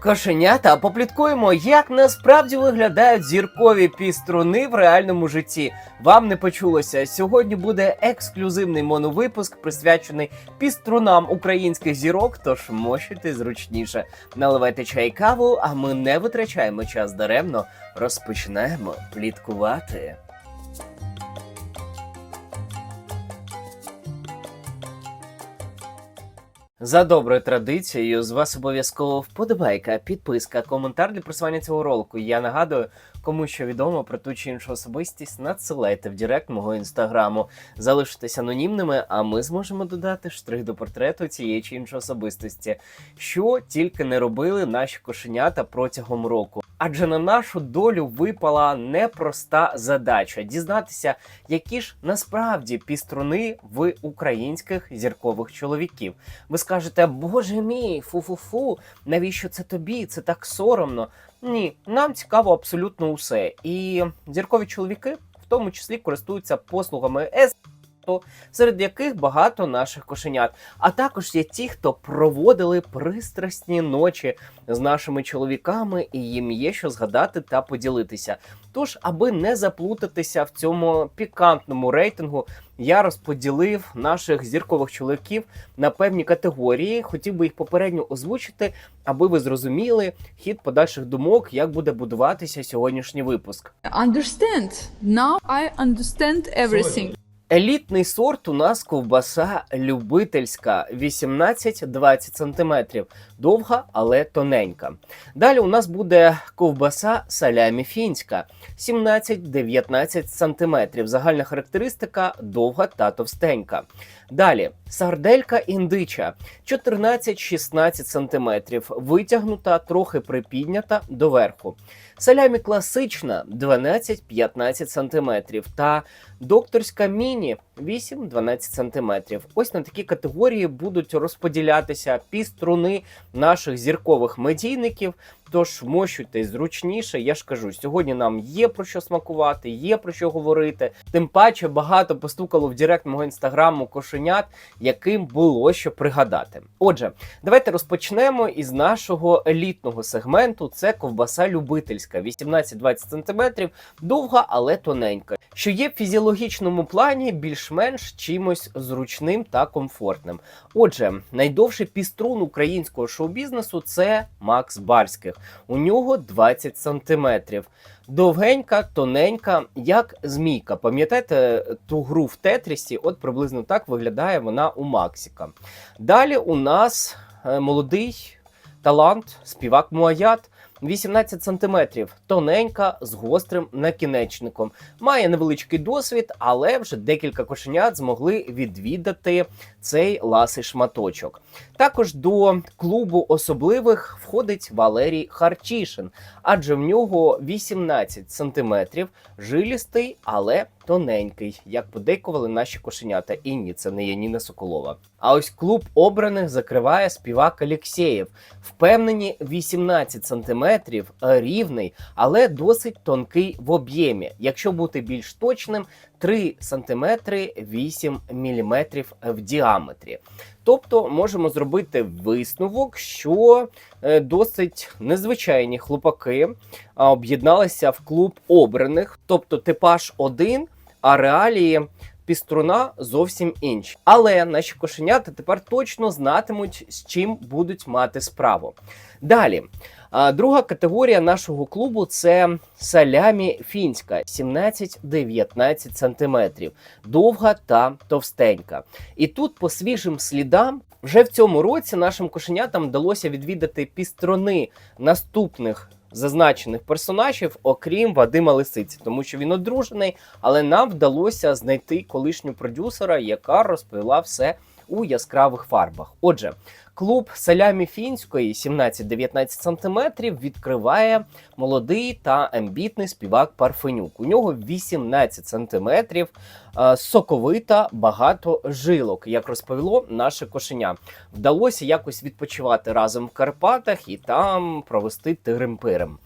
Кошенята, попліткуємо, як насправді виглядають зіркові піструни в реальному житті. Вам не почулося. Сьогодні буде ексклюзивний моновипуск, присвячений піструнам українських зірок. Тож мощуйте зручніше. Наливайте чай каву, а ми не витрачаємо час даремно. Розпочинаємо пліткувати. За доброю традицією, з вас обов'язково вподобайка, підписка, коментар для просування цього ролику. Я нагадую, кому що відомо про ту чи іншу особистість, надсилайте в директ мого інстаграму. Залишитесь анонімними, а ми зможемо додати штрих до портрету цієї чи іншої особистості, що тільки не робили наші кошенята протягом року. Адже на нашу долю випала непроста задача дізнатися, які ж насправді піструни в українських зіркових чоловіків. Ви скажете, боже мій, фу-фу-фу, навіщо це тобі? Це так соромно. Ні, нам цікаво абсолютно усе. І зіркові чоловіки в тому числі користуються послугами С. Серед яких багато наших кошенят, а також є ті, хто проводили пристрасні ночі з нашими чоловіками, і їм є що згадати та поділитися. Тож, аби не заплутатися в цьому пікантному рейтингу, я розподілив наших зіркових чоловіків на певні категорії. Хотів би їх попередньо озвучити, аби ви зрозуміли хід подальших думок, як буде будуватися сьогоднішній випуск. Understand. Now I understand everything. Елітний сорт у нас ковбаса любительська 18-20 см, довга, але тоненька. Далі у нас буде ковбаса салямі фінська 17-19 см. Загальна характеристика довга та товстенька. Далі сарделька індича 14-16 см, витягнута, трохи припіднята доверху. Салямі класична 12-15 см та докторська міні 8-12 см. Ось на такі категорії будуть розподілятися піструни наших зіркових медійників. Тож мощуйте зручніше. Я ж кажу, сьогодні нам є про що смакувати, є про що говорити. Тим паче багато постукало в директ мого інстаграму кошенят, яким було що пригадати. Отже, давайте розпочнемо із нашого елітного сегменту. Це ковбаса любительська, 18-20 см, довга, але тоненька, що є в фізіологічному плані більш-менш чимось зручним та комфортним. Отже, найдовший піструн українського шоу-бізнесу це Макс Барських. У нього 20 сантиметрів. Довгенька, тоненька, як змійка. Пам'ятаєте ту гру в Тетрісі? От приблизно так виглядає вона у Максіка. Далі у нас е, молодий талант, співак Муаят. 18 сантиметрів, тоненька з гострим накінечником. Має невеличкий досвід, але вже декілька кошенят змогли відвідати цей ласий шматочок. Також до клубу особливих входить Валерій Харчишин, адже в нього 18 сантиметрів, жилістий, але тоненький, як подейкували наші кошенята. І ні, це не є Ніна Соколова. А ось клуб обраних закриває співак Алєксєєв. Впевнені 18 сантиметрів, е, рівний, але досить тонкий в об'ємі. Якщо бути більш точним, 3 сантиметри 8 міліметрів в діаметрі. Тобто можемо зробити висновок, що е, досить незвичайні хлопаки об'єдналися в клуб обраних, тобто типаж 1, а реалії піструна зовсім інші. Але наші кошенята тепер точно знатимуть, з чим будуть мати справу. Далі. Друга категорія нашого клубу це салямі фінська 17-19 см, довга та товстенька. І тут по свіжим слідам вже в цьому році нашим кошенятам вдалося відвідати пістрони наступних зазначених персонажів, окрім Вадима Лисиці, тому що він одружений, але нам вдалося знайти колишню продюсера, яка розповіла все у яскравих фарбах. Отже, клуб салямі фінської 17-19 см відкриває молодий та амбітний співак Парфенюк. У нього 18 см, е, соковита, багато жилок, як розповіло наше кошеня. Вдалося якось відпочивати разом в Карпатах і там провести тирим-пирим.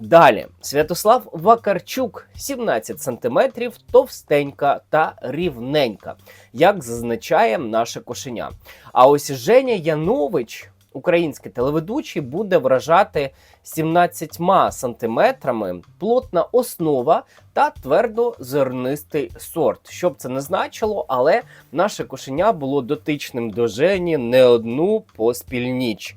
Далі Святослав Вакарчук 17 см, товстенька та рівненька, як зазначає наше кошеня. А ось Женя Янович український телеведучий буде вражати 17 сантиметрами плотна основа та твердозернистий сорт. Щоб це не значило, але наше кошеня було дотичним до Жені не одну поспіль ніч.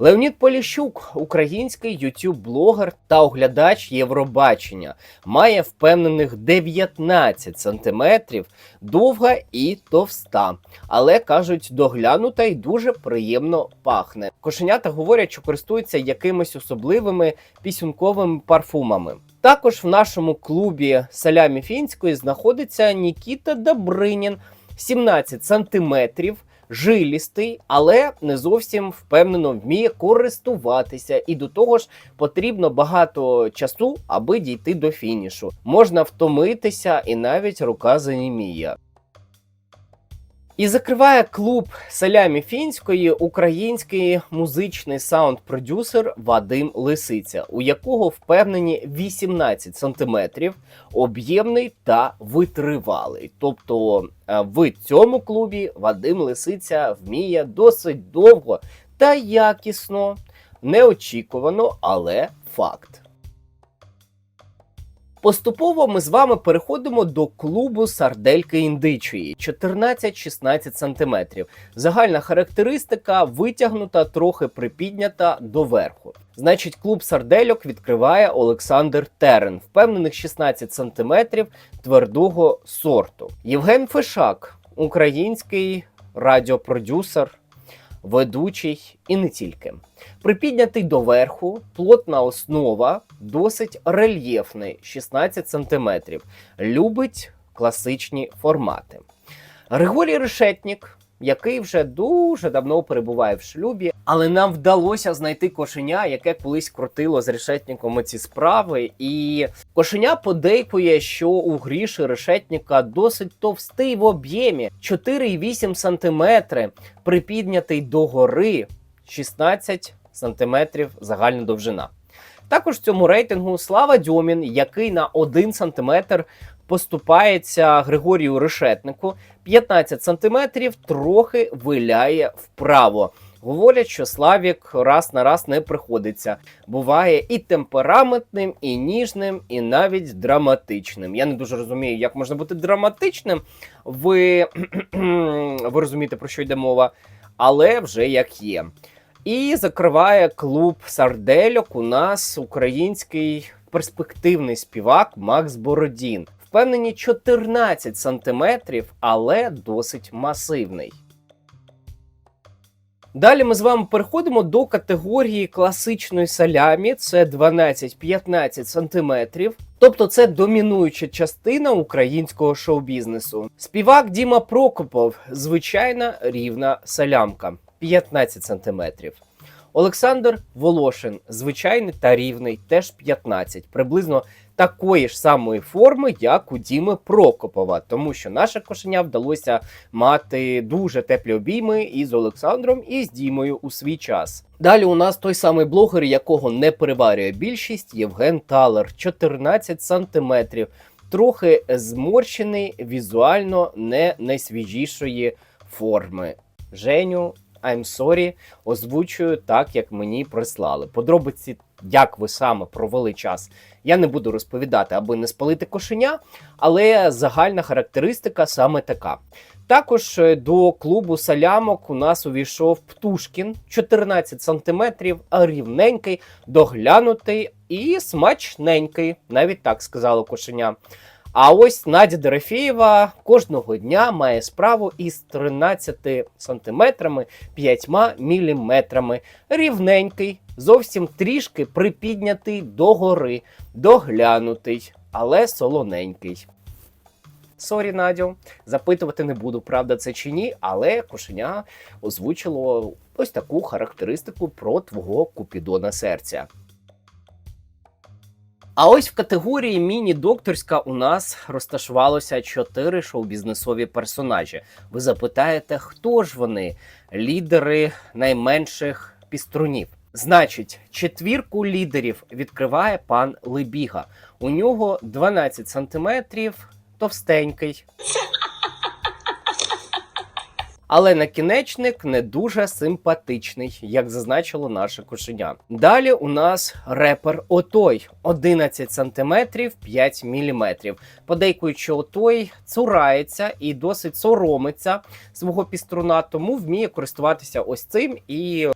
Леонід Поліщук, український ютуб-блогер та оглядач Євробачення, має впевнених 19 сантиметрів, довга і товста, але кажуть, доглянута і дуже приємно пахне. Кошенята говорять, що користуються якимись особливими пісюнковими парфумами. Також в нашому клубі Салямі Фінської знаходиться Нікіта Добринін, 17 сантиметрів жилістий, але не зовсім впевнено вміє користуватися, і до того ж потрібно багато часу, аби дійти до фінішу. Можна втомитися, і навіть рука заніміє. І закриває клуб Салямі Фінської український музичний саунд-продюсер Вадим Лисиця, у якого впевнені 18 сантиметрів, об'ємний та витривалий. Тобто е, в цьому клубі Вадим Лисиця вміє досить довго та якісно, неочікувано, але факт. Поступово ми з вами переходимо до клубу сардельки індичої 14-16 см. Загальна характеристика витягнута, трохи припіднята доверху. Значить, клуб сардельок відкриває Олександр Терен, впевнених 16 см твердого сорту. Євген Фешак, український радіопродюсер, ведучий і не тільки. Припіднятий доверху, плотна основа, досить рельєфний 16 см. Любить класичні формати. Григорій Решетнік, який вже дуже давно перебуває в шлюбі, але нам вдалося знайти кошеня, яке колись крутило з решетником ці справи. І кошеня подейкує, що у гріші решетника досить товстий в об'ємі 4,8 см, припіднятий догори 16 сантиметрів загальна довжина. Також в цьому рейтингу Слава Дьомін, який на 1 сантиметр поступається Григорію Решетнику, 15 сантиметрів трохи виляє вправо. Говорять, що Славік раз на раз не приходиться. Буває і темпераментним, і ніжним, і навіть драматичним. Я не дуже розумію, як можна бути драматичним. Ви, ви розумієте, про що йде мова, але вже як є. І закриває клуб сардельок у нас український перспективний співак Макс Бородін. Впевнені 14 сантиметрів, але досить масивний. Далі ми з вами переходимо до категорії класичної салямі. Це 12-15 сантиметрів. Тобто це домінуюча частина українського шоу-бізнесу. Співак Діма Прокопов, звичайна рівна салямка 15 сантиметрів. Олександр Волошин, звичайний та рівний, теж 15, приблизно такої ж самої форми, як у Діми Прокопова, тому що наше кошеня вдалося мати дуже теплі обійми і з Олександром, і з Дімою у свій час. Далі у нас той самий блогер, якого не переварює більшість, Євген Талер, 14 сантиметрів, трохи зморщений, візуально не найсвіжішої форми. Женю I'm sorry, озвучую так, як мені прислали. Подробиці, як ви саме провели час, я не буду розповідати, аби не спалити кошеня, але загальна характеристика саме така. Також е, до клубу салямок у нас увійшов Птушкін 14 сантиметрів, рівненький, доглянутий і смачненький, навіть так сказало кошеня. А ось Надя Дорофєєва кожного дня має справу із 13 сантиметрами 5 міліметрами. Рівненький, зовсім трішки припіднятий догори, доглянутий, але солоненький. Сорі, Надю, запитувати не буду, правда це чи ні, але кошеня озвучило ось таку характеристику про твого купідона серця. А ось в категорії міні-докторська у нас розташувалося чотири шоу-бізнесові персонажі. Ви запитаєте, хто ж вони? Лідери найменших піструнів. Значить, четвірку лідерів відкриває пан Лебіга. У нього 12 сантиметрів, товстенький. Але накінечник не дуже симпатичний, як зазначило наше кошеня. Далі у нас репер Отой 11 см 5 мм. Подейкують, що Отой цурається і досить соромиться свого піструна, тому вміє користуватися ось цим і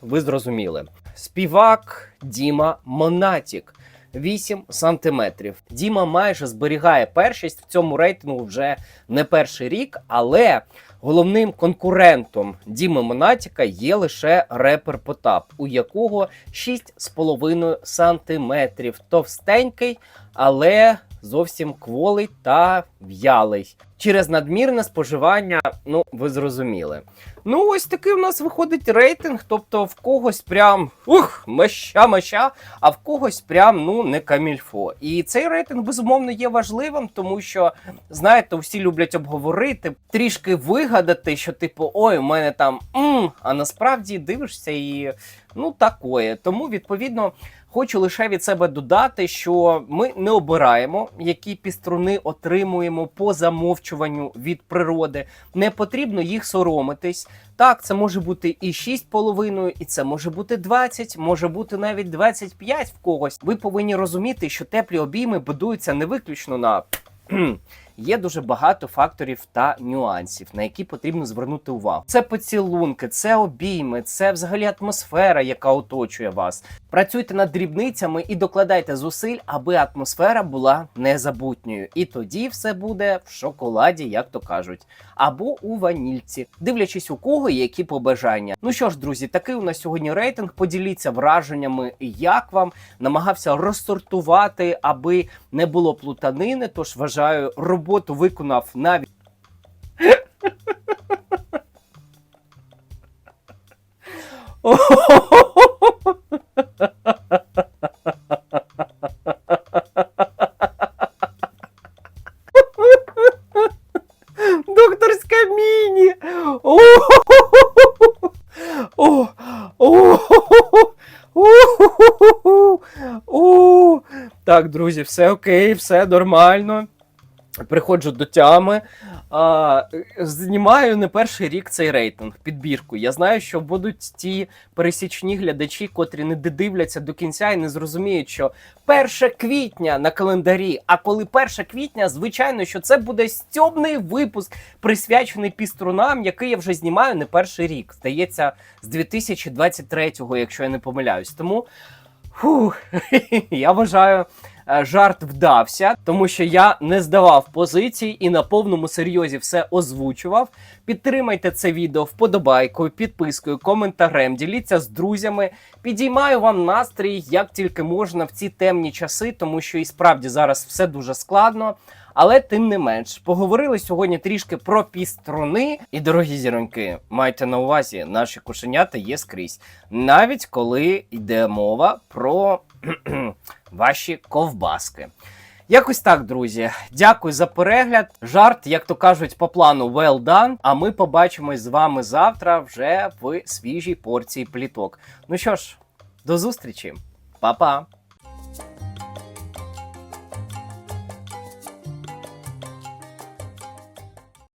ви зрозуміли. Співак Діма Монатік. 8 сантиметрів. Діма майже зберігає першість в цьому рейтингу вже не перший рік, але головним конкурентом Діми Монатіка є лише репер Потап, у якого 6,5 сантиметрів. Товстенький, але зовсім кволий та в'ялий. Через надмірне споживання, ну ви зрозуміли. Ну, ось такий у нас виходить рейтинг. Тобто в когось прям ух, меща меща, а в когось прям ну не камільфо. І цей рейтинг безумовно є важливим, тому що знаєте, всі люблять обговорити, трішки вигадати, що типу, ой, у мене там м, а насправді дивишся і ну такое. Тому відповідно. Хочу лише від себе додати, що ми не обираємо, які піструни отримуємо по замовчуванню від природи. Не потрібно їх соромитись. Так, це може бути і 6,5, і це може бути 20, може бути навіть 25 в когось. Ви повинні розуміти, що теплі обійми будуються не виключно на. Є дуже багато факторів та нюансів, на які потрібно звернути увагу. Це поцілунки, це обійми, це взагалі атмосфера, яка оточує вас. Працюйте над дрібницями і докладайте зусиль, аби атмосфера була незабутньою. І тоді все буде в шоколаді, як то кажуть, або у ванільці, дивлячись у кого і які побажання. Ну що ж, друзі, такий у нас сьогодні рейтинг. Поділіться враженнями, як вам намагався розсортувати, аби не було плутанини. Тож вважаю, роботу виконав навіть. Докторська міні. Так, друзі, все окей, все нормально. Приходжу до тями. А, знімаю не перший рік цей рейтинг, підбірку. Я знаю, що будуть ті пересічні глядачі, котрі не додивляться до кінця і не зрозуміють, що 1 квітня на календарі. А коли 1 квітня, звичайно, що це буде стьобний випуск, присвячений піструнам, який я вже знімаю не перший рік. Здається, з 2023-го, якщо я не помиляюсь. Тому фух, я вважаю. Е, Жарт вдався, тому що я не здавав позицій і на повному серйозі все озвучував. Підтримайте це відео вподобайкою, підпискою, коментарем, діліться з друзями. Підіймаю вам настрій як тільки можна в ці темні часи, тому що і справді зараз все дуже складно. Але тим не менш, поговорили сьогодні трішки про піструни. І дорогі зіроньки, майте на увазі, наші кошенята є скрізь, навіть коли йде мова про ваші ковбаски. Якось так, друзі. Дякую за перегляд. Жарт, як то кажуть, по плану well done. А ми побачимось з вами завтра вже в свіжій порції пліток. Ну що ж, до зустрічі, Па-па!